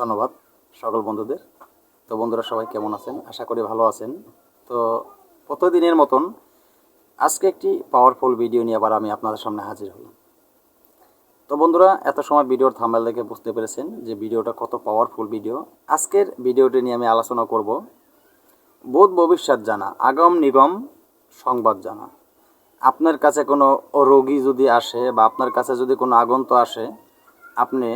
ধন্যবাদ সকল বন্ধুদের। তো বন্ধুরা সবাই কেমন আছেন? আশা করি ভালো আছেন। তো প্রতিদিনের মতন আজকে একটি পাওয়ারফুল ভিডিও নিয়ে আবার আমি আপনাদের সামনে হাজির হলাম। তো বন্ধুরা, এত সময় ভিডিওর থাম্বেল দেখে বুঝতে পেরেছেন যে ভিডিওটা কত পাওয়ারফুল ভিডিও আজকের ভিডিওটি নিয়ে আমি আলোচনা করব বোধ ভবিষ্যৎ জানা, আগম নিগম সংবাদ জানা। আপনার কাছে কোনো রোগী যদি আসে বা আপনার কাছে যদি কোনো আগন্ত আসে, আপনি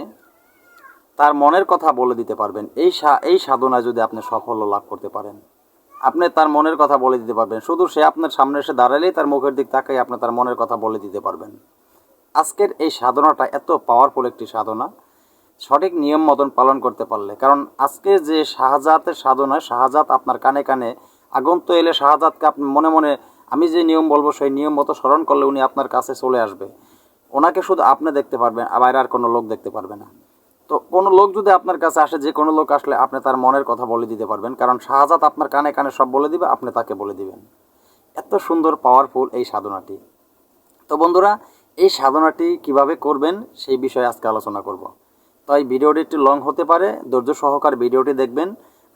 তার মনের কথা বলে দিতে পারবেন। এই এই সাধনায় যদি আপনি সাফল্য লাভ করতে পারেন। আপনি তার মনের কথা বলে দিতে পারবেন। শুধু সে আপনার সামনে এসে দাঁড়ালেই তার মুখের দিক তাকাই আপনি তার মনের কথা বলে দিতে পারবেন। আজকের এই সাধনাটা এত পাওয়ারফুল একটি সাধনা। সঠিক নিয়ম মতন পালন করতে পারলে। কারণ আজকে যে শাহজাতের সাধনা, শাহজাত আপনার কানে কানে আগন্ত এলে শাহজাতকে আপনি মনে মনে, আমি যে নিয়ম বলব সেই নিয়ম মতো স্মরণ করলে উনি আপনার কাছে চলে আসবে। ওনাকে শুধু আপনি দেখতে পারবেন আবার আর কোনো লোক দেখতে পারবে না। তো কোনো লোক যদি আপনার কাছে আসে, যে কোনো লোক আসলে আপনি তার মনের কথা বলে দিতে পারবেন। কারণ শাহজাত আপনার কানে কানে সব বলে দিবে, আপনি তাকে বলে দিবেন। এত সুন্দর পাওয়ারফুল এই সাধনাটি। তো বন্ধুরা, এই সাধনাটি কীভাবে করবেন সেই বিষয়ে আজকে আলোচনা করব। তাই ভিডিওটি একটু লং হতে পারে, ধৈর্য সহকার ভিডিওটি দেখবেন।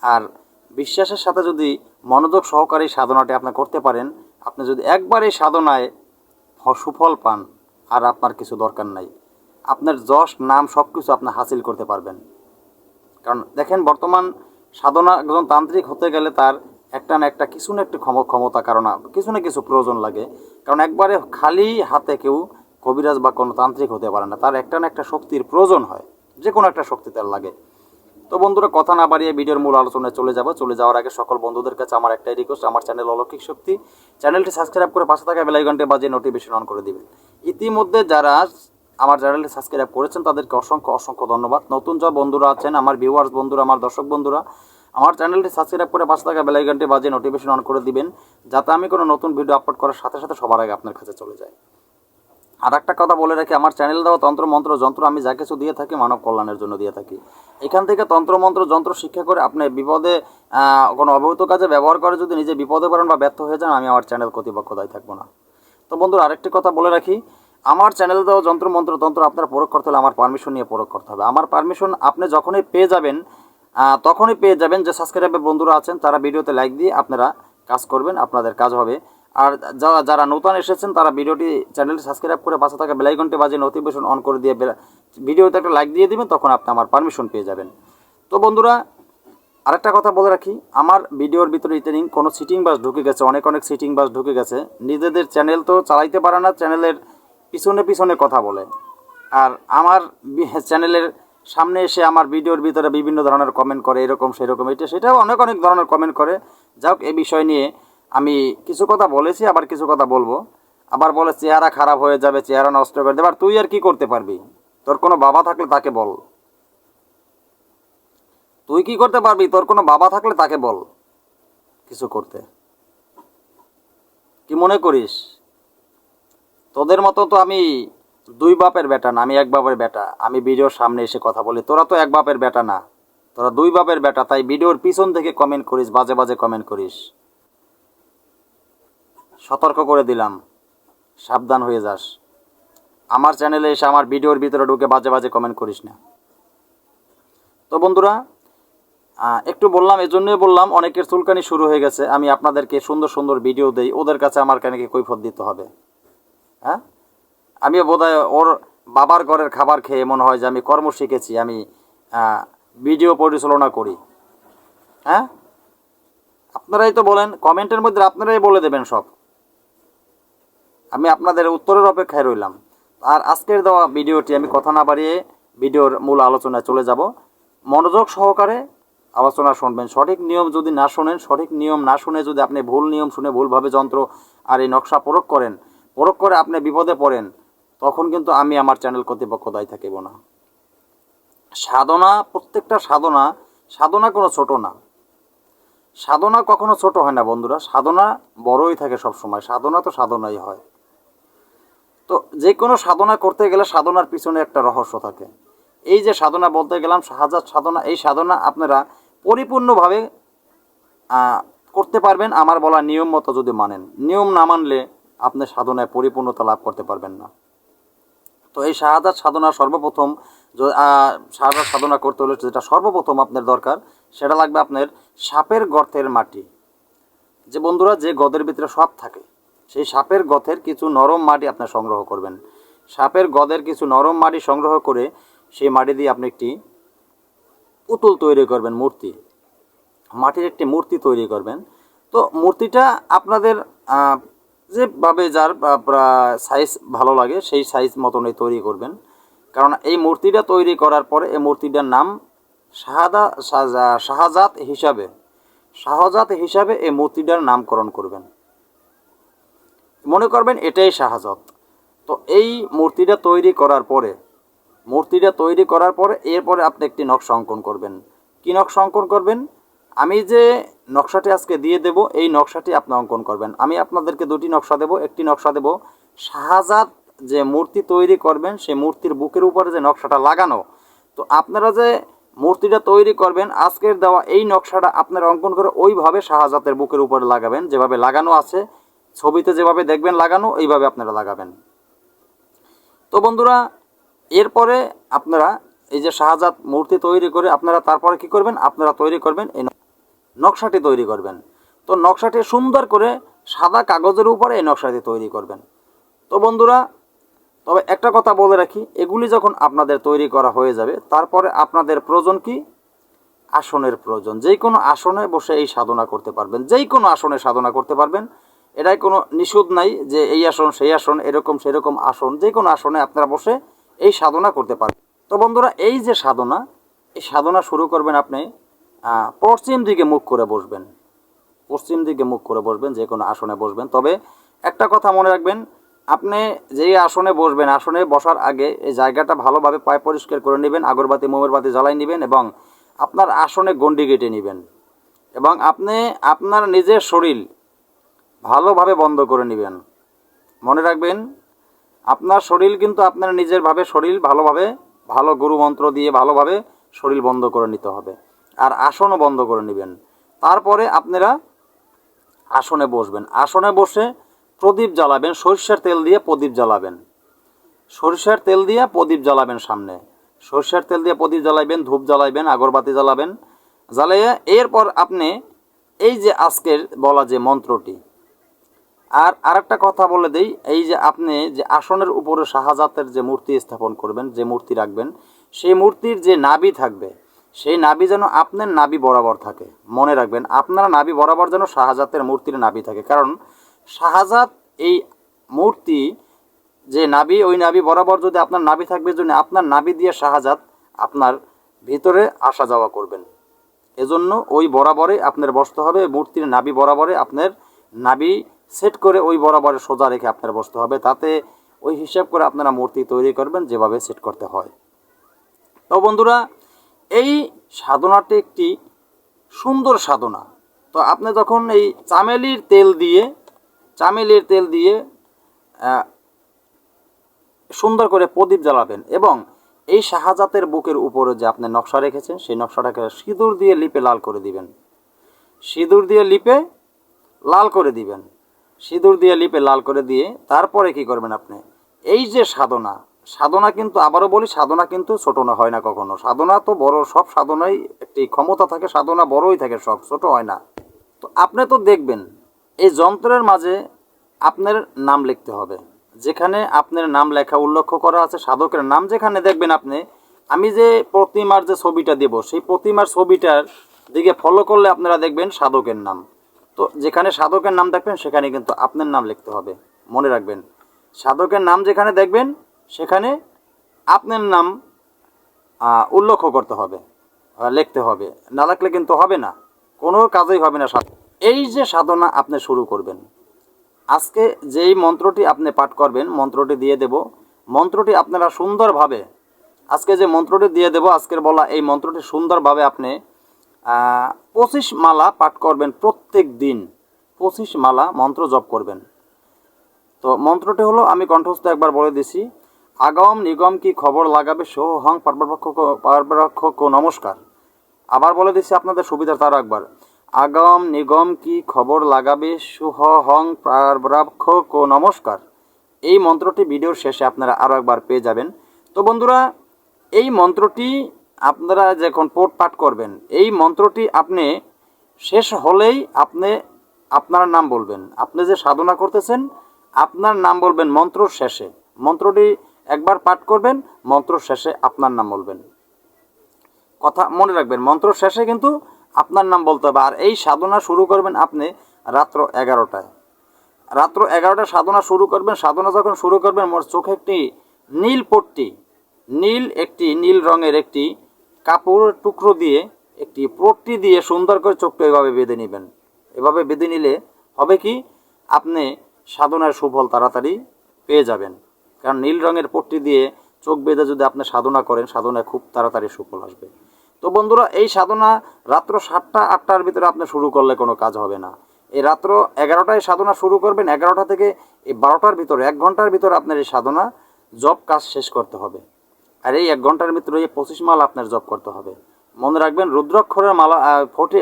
আর বিশ্বাসের সাথে যদি মনোযোগ সহকারে এই সাধনাটি আপনি করতে পারেন, আপনি যদি একবার এই সাধনায় সুফল পান, আর আপনার কিছু দরকার নাই। আপনার যশ, নাম সব কিছু আপনি হাসিল করতে পারবেন। কারণ দেখেন, বর্তমান সাধনা একজন তান্ত্রিক হতে গেলে তার একটা না একটা কিছু না একটু ক্ষম- ক্ষমতা কারণ, কিছু না কিছু প্রয়োজন লাগে। কারণ একবারে খালি হাতে কেউ কবিরাজ বা কোনো তান্ত্রিক হতে পারে না, তার একটা না একটা শক্তির প্রয়োজন হয় যে কোনো একটা শক্তি তার লাগে। তো বন্ধুরা, কথা না বাড়িয়ে ভিডিওর মূল আলোচনায় চলে যাব। চলে যাওয়ার আগে সকল বন্ধুদের কাছে আমার একটাই রিকোয়েস্ট আমার চ্যানেল অলৌকিক শক্তি। চ্যানেলটি সাবস্ক্রাইব করে পাশে থাকা বেলাইকনটি বাজিয়ে নোটিফিকেশন অন করে দিবেন। ইতিমধ্যে যারা আমার চ্যানেলটি সাবস্ক্রাইব করেছেন, তাদেরকে অসংখ্য অসংখ্য ধন্যবাদ। নতুন যা বন্ধুরা আছেন, আমার ভিউয়ার্স বন্ধুরা, আমার দর্শক বন্ধুরা, আমার চ্যানেলটি সাবস্ক্রাইব করে পাশে থাকা বেলাইকনটি বাজিয়ে নোটিফিকেশন অন করে দিবেন, যাতে আমি কোনো নতুন ভিডিও আপলোড করার সাথে সাথে সবার আগে আপনার কাছে চলে যায়। আর একটা কথা বলে রাখি, আমার চ্যানেল দেওয়া তন্ত্র, মন্ত্র, যন্ত্র আমি যা কিছু দিয়ে থাকি মানব কল্যাণের জন্য দিয়ে থাকি। এখান থেকে তন্ত্র, মন্ত্র, যন্ত্র শিক্ষা করে আপনি বিপদে কোনো অবহিত কাজে ব্যবহার করে যদি নিজে বিপদে পড়েন বা ব্যর্থ হয়ে যান, আমি আমার চ্যানেল কর্তৃপক্ষ দায়ী থাকব না। তো বন্ধুরা, আরেকটি কথা বলে রাখি আমার চ্যানেল দেওয়া যন্ত্র, মন্ত্র, তন্ত্র আপনার প্রয়োগ করতে হলে আমার পারমিশন নিয়ে প্রয়োগ করতে হবে। আমার পারমিশন আপনি যখনই পেয়ে যাবেন তখনই পেয়ে যাবেন যে সাবস্ক্রাইবের বন্ধুরা আছেন, তারা ভিডিওতে লাইক দিয়ে আপনারা কাজ করবেন, আপনাদের কাজ হবে। আর যারা যারা নতুন এসেছেন, তারা ভিডিওটি চ্যানেলটি সাবস্ক্রাইব করে পাশে থাকা বেলাইকনটি বাজে নোটিফিকেশন অন করে দিয়ে ভিডিওতে একটা লাইক দিয়ে দিবেন, তখন আপনি আমার পারমিশন পেয়ে যাবেন। তো বন্ধুরা, আরেকটা কথা বলে রাখি, আমার ভিডিওর ভিতরে ইদানিং কোনো সিটিং বাস ঢুকে গেছে, অনেক অনেক সিটিং বাস ঢুকে গেছে। নিজেদের চ্যানেল তো চালাইতে পারে না চ্যানেলের পিছনে পিছনে কথা বলে। আর আমার চ্যানেলের সামনে এসে আমার ভিডিওর ভিতরে বিভিন্ন ধরনের কমেন্ট করে, এরকম সেরকম। এটা সেটাও অনেক অনেক ধরনের কমেন্ট করে। যাক এই বিষয় নিয়ে আমি কিছু কথা বলেছি, আবার কিছু কথা বলব। আবার বলে, চেহারা খারাপ হয়ে যাবে, চেহারা নষ্ট করে দেবে। আর তুই আর কি করতে পারবি? তোর কোনো বাবা থাকলে তাকে বল। তুই কি করতে পারবি? তোর কোনো বাবা থাকলে তাকে বল। কিছু করতে। কি মনে করিস? তোদের মতো তো আমি দুই বাপের বেটা না, আমি এক বাপের বেটা। আমি ভিডিওর সামনে এসে কথা বলি। তোরা তো এক বাপের বেটা না। তোরা দুই বাপের বেটা, তাই ভিডিওর পিছন থেকে কমেন্ট করিস, বাজে বাজে কমেন্ট করিস। সতর্ক করে দিলাম। সাবধান হয়ে যাস। আমার চ্যানেলে এসে আমার ভিডিওর ভিতরে ঢুকে বাজে বাজে কমেন্ট করিস না। তো বন্ধুরা একটু বললাম এই জন্যই বললাম, অনেকের চুলকানি শুরু হয়ে গেছে। আমি আপনাদেরকে সুন্দর সুন্দর ভিডিও দেই। ওদের কাছে আমার কেন কৈফত দিতে হবে। হ্যাঁ? আমি বোধহয় ওর বাবার ঘরের খাবার খেয়ে মনে হয় যে আমি কর্ম শিখেছি, আমি ভিডিও পরিচালনা করি। হ্যাঁ? আপনারাই তো বলেন, কমেন্টের মধ্যে আপনারাই বলে দেবেন সব। আমি আপনাদের উত্তরের অপেক্ষায় রইলাম। আর আজকের দেওয়া ভিডিওটি আমি কথা না বাড়িয়ে ভিডিওর মূল আলোচনায় চলে যাব। মনোযোগ সহকারে আলোচনা শুনবেন। সঠিক নিয়ম যদি না শোনেন, সঠিক নিয়ম না শুনে যদি আপনি ভুল নিয়ম শুনে ভুলভাবে যন্ত্র আর এই নকশা প্রয়োগ করেন প্রয়োগ করে আপনি বিপদে পড়েন, তখন কিন্তু আমি আমার চ্যানেল কর্তৃপক্ষ দায়ী থাকিব না। সাধনা, প্রত্যেকটা সাধনা সাধনা কোনো ছোট না। সাধনা কখনো ছোট হয় না বন্ধুরা, সাধনা বড়ই থাকে সব সময় সাধনা তো সাধনাই হয়। তো যে কোনো সাধনা করতে গেলে সাধনার পিছনে একটা রহস্য থাকে। এই যে সাধনা বলতে গেলাম সাহাজাত সাধনা, এই সাধনা আপনারা পরিপূর্ণভাবে করতে পারবেন, আমার বলা নিয়ম মতো যদি মানেন। নিয়ম না মানলে আপনি সাধনায় পরিপূর্ণতা লাভ করতে পারবেন না। তো এই শাহাদাত সাধনা সর্বপ্রথম শাহাদাত সাধনা করতে হলে যেটা সর্বপ্রথম আপনার দরকার, সেটা লাগবে আপনার সাপের গর্তের মাটি। যে বন্ধুরা, যে গদের ভিতরে সাপ থাকে, সেই সাপের গথের কিছু নরম মাটি আপনার সংগ্রহ করবেন। সাপের গদের কিছু নরম মাটি সংগ্রহ করে সেই মাটি দিয়ে আপনি একটি পুতুল তৈরি করবেন, মূর্তি। মাটির একটি মূর্তি তৈরি করবেন। তো মূর্তিটা আপনাদের যেভাবে যার সাইজ ভালো লাগে, সেই সাইজ মতনই তৈরি করবেন। কারণ এই মূর্তিটা তৈরি করার পরে এই মূর্তিটার নাম শাহাদা শাহজা- শাহজাত হিসাবে শাহজাত হিসাবে এই মূর্তিটার নামকরণ করবেন। মনে করবেন এটাই শাহজাত। তো এই মূর্তিটা তৈরি করার পরে, মূর্তিটা তৈরি করার পরে এরপরে আপনি একটি নকশা অঙ্কন করবেন। কী নকশা অঙ্কন করবেন? আমি যে নকশাটি আজকে দিয়ে দেব, এই নকশাটি আপনি অঙ্কন করবেন। আমি আপনাদেরকে দুটি নকশা দেব, একটি নকশা দেব শাহজাদ যে মূর্তি তৈরি করবেন সেই মূর্তির বুকের উপরে যে নকশাটা লাগানো। তো আপনারা যে মূর্তিটা তৈরি করবেন, আজকের দেওয়া এই নকশাটা আপনারা অঙ্কন করে ওইভাবে শাহজাতের বুকের উপরে লাগাবেন, যেভাবে লাগানো আছে। ছবিতে যেভাবে দেখবেন লাগানো, এইভাবে আপনারা লাগাবেন। তো বন্ধুরা, এরপরে আপনারা এই যে শাহজাত মূর্তি তৈরি করে আপনারা তারপরে কি করবেন? আপনারা তৈরি করবেন এই নকশাটি তৈরি করবেন। তো নকশাটি সুন্দর করে সাদা কাগজের উপরে এই নকশাটি তৈরি করবেন। তো বন্ধুরা, তবে একটা কথা বলে রাখি, এগুলি যখন আপনাদের তৈরি করা হয়ে যাবে, তারপরে আপনাদের প্রয়োজন কি? আসনের প্রয়োজন। যেই কোনো আসনে বসে এই সাধনা করতে পারবেন। যেই কোনো আসনে সাধনা করতে পারবেন। এটাই কোনো নিষেধ নাই যে এই আসন, সেই আসন, এরকম, সেরকম আসন যে কোনো আসনে আপনারা বসে এই সাধনা করতে পারবেন। তো বন্ধুরা, এই যে সাধনা, এই সাধনা শুরু করবেন আপনি পশ্চিম দিকে মুখ করে বসবেন। পশ্চিম দিকে মুখ করে বসবেন, যে কোনো আসনে বসবেন। তবে একটা কথা মনে রাখবেন, আপনি যেই আসনে বসবেন, আসনে বসার আগে এই জায়গাটা ভালোভাবে পায়ে পরিষ্কার করে নেবেন, আগরবাতি, মোমের বাতি জ্বালাই নেবেন এবং আপনার আসনে গন্ডি কেটে নেবেন। এবং আপনি আপনার নিজের শরীর ভালোভাবে বন্ধ করে নেবেন। মনে রাখবেন, আপনার শরীর কিন্তু আপনার নিজেরভাবে শরীর ভালোভাবে, ভালো গুরু মন্ত্র দিয়ে ভালোভাবে শরীর বন্ধ করে নিতে হবে। আর আসনও বন্ধ করে নেবেন। তারপরে আপনারা আসনে বসবেন। আসনে বসে প্রদীপ জ্বালাবেন, সরিষার তেল দিয়ে প্রদীপ জ্বালাবেন। সরিষার তেল দিয়ে প্রদীপ জ্বালাবেন সামনে। সরিষার তেল দিয়ে প্রদীপ জ্বালাইবেন ধূপ জ্বালাইবেন আগরবাতি জ্বালাবেন। জ্বালাইয়া এরপর আপনি এই যে আজকের বলা যে মন্ত্রটি, আর আরেকটা কথা বলে দেই, এই যে আপনি যে আসনের উপরে শাহজাতের যে মূর্তি স্থাপন করবেন, যে মূর্তি রাখবেন, সেই মূর্তির যে নাভি থাকবে সেই নাভি যেন আপনার নাভি বরাবর থাকে। মনে রাখবেন, আপনার নাভি বরাবর যেন শাহজাতের মূর্তির নাবি থাকে। কারণ শাহজাত এই মূর্তি, যে নাভি ওই নাবি বরাবর যদি আপনার নাভি থাকবে জন্য আপনার নাবি দিয়ে শাহজাত আপনার ভিতরে আসা যাওয়া করবেন। এজন্য ওই বরাবরে আপনার বসতে হবে, মূর্তির নাভি বরাবরে আপনার নাভি সেট করে ওই বরাবরে সোজা রেখে আপনার বসতে হবে। তাতে ওই হিসাব করে আপনারা মূর্তি তৈরি করবেন, যেভাবে সেট করতে হয়। তো বন্ধুরা এই সাধনাটি একটি সুন্দর সাধনা। তো আপনি যখন এই চামেলির তেল দিয়ে, চামেলির তেল দিয়ে সুন্দর করে প্রদীপ জ্বালাবেন এবং এই শাহজাতের বুকের উপরে যে আপনি নকশা রেখেছেন, সেই নকশাটাকে সিঁদুর দিয়ে লিপে লাল করে দিবেন। সিঁদুর দিয়ে লিপে লাল করে দিবেন। সিঁদুর দিয়ে লিপে লাল করে দিয়ে তারপরে কি করবেন আপনি? এই যে সাধনা সাধনা কিন্তু, আবারও বলি, সাধনা কিন্তু ছোট না, হয় না কখনো। সাধনা তো বড়, সব সাধনাই একটি ক্ষমতা থাকে, সাধনা বড়ই থাকে সব, ছোট হয় না। তো আপনি তো দেখবেন, এই যন্ত্রের মাঝে আপনার নাম লিখতে হবে। যেখানে আপনার নাম লেখা, উল্লেখ করা আছে, সাধকের নাম যেখানে দেখবেন আপনি, আমি যে প্রতিমার যে ছবিটা দেব, সেই প্রতিমার ছবিটার দিকে ফলো করলে আপনারা দেখবেন সাধকের নাম। তো যেখানে সাধকের নাম দেখবেন, সেখানে কিন্তু আপনার নাম লিখতে হবে। মনে রাখবেন, সাধকের নাম যেখানে দেখবেন সেখানে আপনার নাম উল্লেখ করতে হবে লিখতে হবে। না লিখলে কিন্তু হবে না। কোনো কাজেই হবে না সাধ- এই যে সাধনা আপনি শুরু করবেন, আজকে যেই মন্ত্রটি আপনি পাঠ করবেন, মন্ত্রটি দিয়ে দেব। মন্ত্রটি আপনারা সুন্দরভাবে, আজকে যে মন্ত্রটি দিয়ে দেব, আজকের বলা এই মন্ত্রটি সুন্দরভাবে আপনি পঁচিশ মালা পাঠ করবেন প্রত্যেক দিন। পঁচিশ মালা মন্ত্র জপ করবেন। তো মন্ত্রটি হলো, আমি কণ্ঠস্থ একবার বলে দিছি আগম নিগম কি খবর লাগাবে? সোহং পার্বরক্ষক পার্বরক্ষক নমস্কার। আবার বলে দিচ্ছি আপনাদের সুবিধার তার একবার। আগম নিগম কি খবর লাগাবে? সুহ হং প্রারব্রাক্ষ কো নমস্কার। এই মন্ত্রটি ভিডিওর শেষে আপনারা আরও একবার পেয়ে যাবেন। তো বন্ধুরা, এই মন্ত্রটি আপনারা যখন পোট পাঠ করবেন, এই মন্ত্রটি আপনি শেষ হলেই আপনি আপনার নাম বলবেন। আপনি যে সাধনা করতেছেন, আপনার নাম বলবেন মন্ত্র শেষে। মন্ত্রটি একবার পাঠ করবেন, মন্ত্র শেষে আপনার নাম বলবেন। কথা মনে রাখবেন, মন্ত্র শেষে কিন্তু আপনার নাম বলতে হবে। আর এই সাধনা শুরু করবেন আপনি রাত্র এগারোটায়। রাত্র এগারোটায় সাধনা শুরু করবেন, সাধনা যখন শুরু করবেন, মোর চোখে একটি নীল পট্টি, নীল একটি নীল রঙের একটি কাপড়ের টুকরো দিয়ে, একটি পট্টি দিয়ে সুন্দর করে চোখটা এভাবে বেঁধে নেবেন। এভাবে বেঁধে নিলে হবে কি? আপনি সাধনার সুফল তাড়াতাড়ি পেয়ে যাবেন। কারণ নীল রঙের পট্টি দিয়ে চোখ বেঁধে যদি আপনি সাধনা করেন, সাধনায় খুব তাড়াতাড়ি সুফল আসবে। তো বন্ধুরা, এই সাধনা রাত্র সাতটা, আটটার ভিতরে আপনি শুরু করলে কোনো কাজ হবে না। এই রাত্র এগারোটায় সাধনা শুরু করবেন, এগারোটা থেকে এই বারোটার ভিতরে, এক ঘণ্টার ভিতরে আপনার এই সাধনা জব কাজ শেষ করতে হবে। আর এই এক ঘণ্টার ভিতরে এই পঁচিশ মাল আপনার জব করতে হবে। মনে রাখবেন, রুদ্রাক্ষরের মালা ফোটে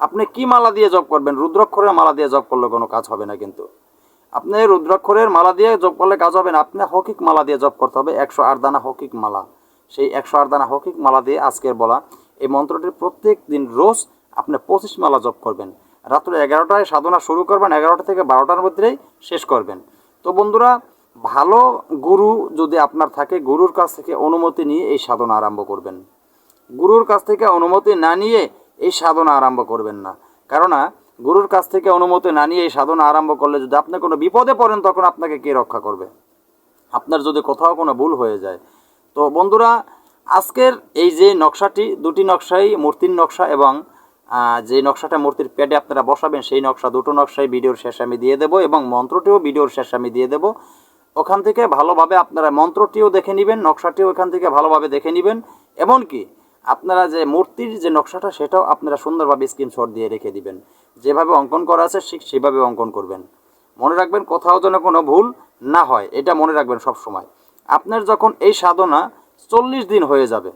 আপনি কি মালা দিয়ে জব করবেন? রুদ্রাক্ষরের মালা দিয়ে জব করলে কোনো কাজ হবে না কিন্তু। আপনি রুদ্রাক্ষরের মালা দিয়ে জব করলে কাজ হবে না। আপনি হকিক মালা দিয়ে জব করতে হবে, একশো আট দানা হকিক মালা। সেই একশো আট দানা হকিক মালা দিয়ে আজকের বলা, এই মন্ত্রটির প্রত্যেক দিন রোজ আপনি পঁচিশ মালা জপ করবেন। রাত্রে এগারোটায় সাধনা শুরু করবেন, এগারোটা থেকে বারোটার মধ্যেই শেষ করবেন। তো বন্ধুরা, ভালো গুরু যদি আপনার থাকে, গুরুর কাছ থেকে অনুমতি নিয়ে এই সাধনা আরম্ভ করবেন। গুরুর কাছ থেকে অনুমতি না নিয়ে এই সাধনা আরম্ভ করবেন না। কেননা গুরুর কাছ থেকে অনুমতি না নিয়ে এই সাধনা আরম্ভ করলে যদি আপনি কোনো বিপদে পড়েন, তখন আপনাকে কে রক্ষা করবে? আপনার যদি কোথাও কোনো ভুল হয়ে যায়। তো বন্ধুরা, আজকের এই যে নকশাটি, দুটি নকশাই, মূর্তির নকশা এবং যে নকশাটা মূর্তির প্যাডে আপনারা বসাবেন, সেই নকশা, দুটো নকশাই ভিডিওর শেষে আমি দিয়ে দেবো এবং মন্ত্রটিও ভিডিওর শেষে আমি দিয়ে দেবো। ওখান থেকে ভালোভাবে আপনারা মন্ত্রটিও দেখে নেবেন, নকশাটিও ওখান থেকে ভালোভাবে দেখে নেবেন। এমনকি আপনারা যে মূর্তির যে নকশাটা, সেটাও আপনারা সুন্দরভাবে স্ক্রিনশট দিয়ে রেখে দিবেন। যেভাবে অঙ্কন করা আছে, ঠিক সেভাবে অঙ্কন করবেন। মনে রাখবেন, কোথাও যেন কোনো ভুল না হয়, এটা মনে রাখবেন সব সময়। আপনার যখন এই সাধনা চল্লিশ দিন হয়ে যাবে,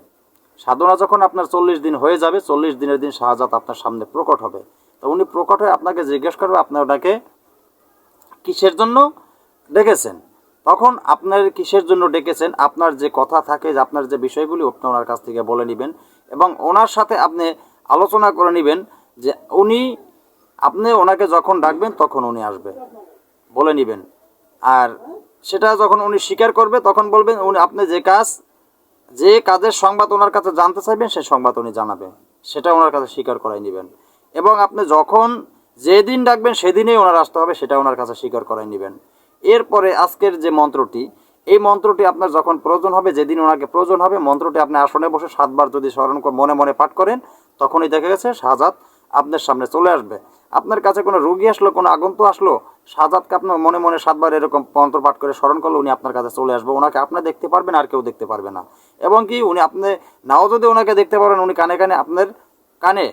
সাধনা যখন আপনার চল্লিশ দিন হয়ে যাবে, চল্লিশ দিনের দিন শাহজাত আপনার সামনে প্রকট হবে। তো উনি প্রকট হয়ে আপনাকে জিজ্ঞেস করবে আপনার ওটাকে কিসের জন্য ডেকেছেন? তখন আপনার কিসের জন্য ডেকেছেন? আপনার যে কথা থাকে, যে আপনার যে বিষয়গুলি, আপনি ওনার কাছ থেকে বলে নেবেন এবং ওনার সাথে আপনি আলোচনা করে নেবেন যে উনি আপনি ওনাকে যখন ডাকবেন, তখন উনি আসবে। বলে নেবেন। আর সেটা যখন উনি স্বীকার করবে, তখন বলবেন, উনি, আপনি যে কাজ, যে কাজের সংবাদ ওনার কাছে জানতে চাইবেন সেই সংবাদ উনি জানাবে। সেটা ওনার কাছে স্বীকার করাই নেবেন। এবং আপনি যখন যেদিন ডাকবেন, সেদিনেই ওনার আসতে হবে, সেটা ওনার কাছে স্বীকার করাই নেবেন। এরপরে আজকের যে মন্ত্রটি, এই মন্ত্রটি আপনার যখন প্রয়োজন হবে, যেদিন ওনাকে প্রয়োজন হবে, মন্ত্রটি আপনি আসনে বসে সাতবার যদি স্মরণ মনে মনে পাঠ করেন, তখনই দেখা গেছে শাহজাদ আপনার সামনে চলে আসবে। আপনার কাছে কোনো রুগী আসলো, কোনো আগন্ত আসলো? শাহজাদকে আপনার মনে মনে সাতবার এরকম মন্ত্র পাঠ করে স্মরণ করলে, উনি আপনার কাছে চলে আসবে। ওনাকে আপনি দেখতে পারবেন, আর কেউ দেখতে পারবে না। এবং কি, উনি আপনি, নাও যদি ওনাকে দেখতে পারেন, উনি কানে কানে আপনার কানে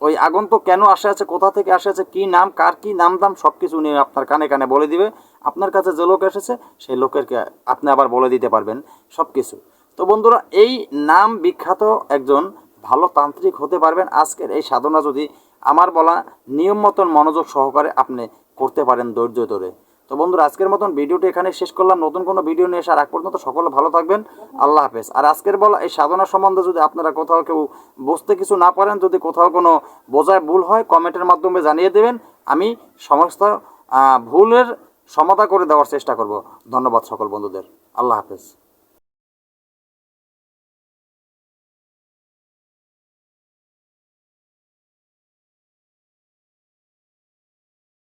ওই আগন্তুক কেন আসে আছে, কোথা থেকে আসে আছে, কী নাম, কার কী নাম, দাম সব কিছু উনি আপনার কানে কানে বলে দিবে। আপনার কাছে যে লোক এসেছে, সেই লোকেরকে আপনি আবার বলে দিতে পারবেন সব কিছু তো বন্ধুরা, এই নাম বিখ্যাত একজন ভালো তান্ত্রিক হতে পারবেন। আজকের এই সাধনা যদি আমার বলা নিয়ম মতন মনোযোগ সহকারে আপনি করতে পারেন ধৈর্য ধরে। তো বন্ধুরা, আজকের মতন ভিডিওটি এখানে শেষ করলাম। নতুন কোনো ভিডিও নিয়ে আসার আগ পর্যন্ত সকলে ভালো থাকবেন। আল্লাহ হাফেজ। আর আজকের বলা এই সাধনা সম্বন্ধে যদি আপনারা কোথাও কেউ বুঝতে কিছু না পারেন, যদি কোথাও কোনো বোঝায় ভুল হয়, কমেন্টের মাধ্যমে জানিয়ে দেবেন। আমি সমস্ত ভুলের সমাধা করে দেওয়ার চেষ্টা করব। ধন্যবাদ সকল বন্ধুদের। আল্লাহ হাফেজ।